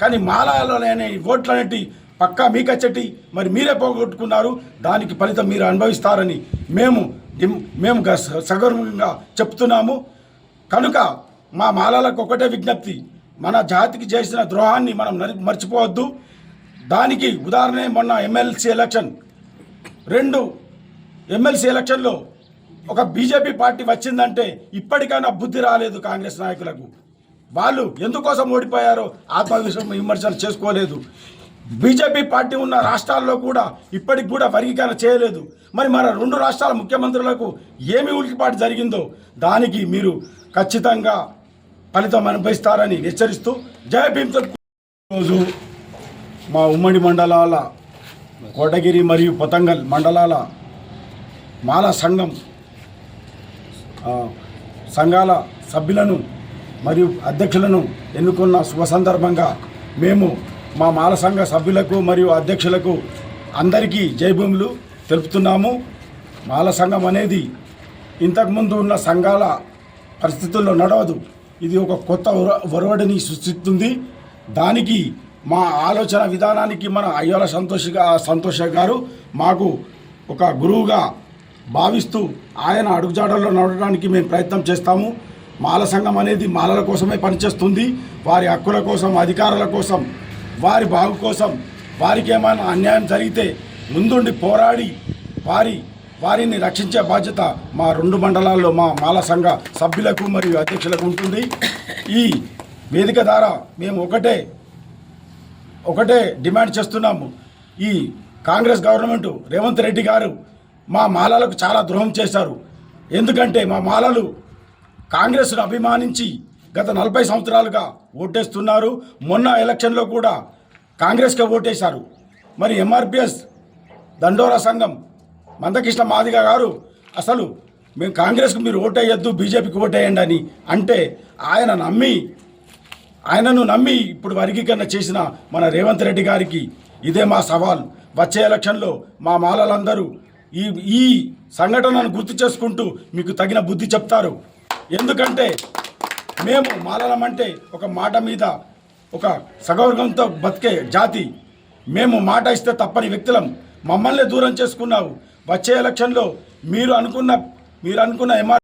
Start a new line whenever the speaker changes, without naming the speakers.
కానీ మాలాలనే ఓట్లు అనేటి పక్కా మీకచ్చటి మరి మీరే పోగొట్టుకున్నారు. దానికి ఫలితం మీరు అనుభవిస్తారని మేము మేము గ- సగర్వంగా చెప్తున్నాము. కనుక మా మాలాలకు ఒకటే విజ్ఞప్తి. మన జాతికి చేసిన ద్రోహాన్ని మనం మర్చిపోవద్దు. దానికి ఉదాహరణ మొన్న ఎమ్మెల్సీ ఎలక్షన్. రెండు ఎమ్మెల్సీ ఎలక్షన్లో ఒక బీజేపీ పార్టీ వచ్చిందంటే ఇప్పటికైనా బుద్ధి రాలేదు కాంగ్రెస్ నాయకులకు. వాళ్ళు ఎందుకోసం ఓడిపోయారో ఆత్మవిశ్వాసం విమర్శలు చేసుకోలేదు. బీజేపీ పార్టీ ఉన్న రాష్ట్రాల్లో కూడా ఇప్పటికి కూడా వర్గీకరణ చేయలేదు. మరి మన రెండు రాష్ట్రాల ముఖ్యమంత్రులకు ఏమి ఉలికిపాటు జరిగిందో దానికి మీరు ఖచ్చితంగా ఫలితం అనుభవిస్తారని హెచ్చరిస్తూ జయ రోజు మా ఉమ్మడి మండలాల కోటగిరి మరియు పతంగల్ మండలాల మాల సంఘం సంఘాల సభ్యులను మరియు అధ్యక్షులను ఎన్నుకున్న శుభ సందర్భంగా మేము మా మాల సంఘ సభ్యులకు మరియు అధ్యక్షులకు అందరికీ జయభూములు తెలుపుతున్నాము. మాల సంఘం అనేది ఇంతకుముందు ఉన్న సంఘాల పరిస్థితుల్లో నడవదు. ఇది ఒక కొత్త ఒర- ఒరవడిని సృష్టిస్తుంది. దానికి మా ఆలోచన విధానానికి మన అయ్యోల సంతోష్ సంతోష్ గారు మాకు ఒక గురువుగా భావిస్తూ ఆయన అడుగుజాడల్లో నడవడానికి మేము ప్రయత్నం చేస్తాము. మాల సంఘం అనేది మాలల కోసమే పనిచేస్తుంది. వారి హక్కుల కోసం అధికారుల కోసం వారి బాగు కోసం వారికి ఏమైనా అన్యాయం జరిగితే ముందుండి పోరాడి వారి వారిని రక్షించే బాధ్యత మా రెండు మండలాల్లో మా మాల సంఘ సభ్యులకు మరియు అధ్యక్షులకు ఉంటుంది. ఈ వేదిక ద్వారా మేము ఒకటే ఒకటే డిమాండ్ చేస్తున్నాము. ఈ కాంగ్రెస్ గవర్నమెంట్ రేవంత్ రెడ్డి గారు మా మాలలకు చాలా ద్రోహం చేశారు. ఎందుకంటే మా మాలలు కాంగ్రెస్ను అభిమానించి గత నలభై సంవత్సరాలుగా ఓటేస్తున్నారు. మొన్న ఎలక్షన్లో కూడా కాంగ్రెస్కే ఓటేశారు. మరి ఎంఆర్పిఎస్ దండోరా సంఘం మందకృష్ణ మాదిగ గారు అసలు మేము కాంగ్రెస్కు మీరు ఓటేయొద్దు బీజేపీకి ఓటేయండి అని అంటే ఆయన నమ్మి ఆయనను నమ్మి ఇప్పుడు వర్గీకరణ చేసిన మన రేవంత్ రెడ్డి గారికి ఇదే మా సవాల్. వచ్చే ఎలక్షన్లో మా మాలలందరూ ఈ ఈ సంఘటనను గుర్తు చేసుకుంటూ మీకు తగిన బుద్ధి చెప్తారు. ఎందుకంటే మేము మాలలం అంటే ఒక మాట మీద ఒక సగౌరవంతో బతికే జాతి. మేము మాట ఇస్తే తప్పని వ్యక్తులం. మమ్మల్ని దూరం చేసుకున్నావు. వచ్చే ఎలక్షన్లో మీరు అనుకున్న మీరు అనుకున్న ఎంఆర్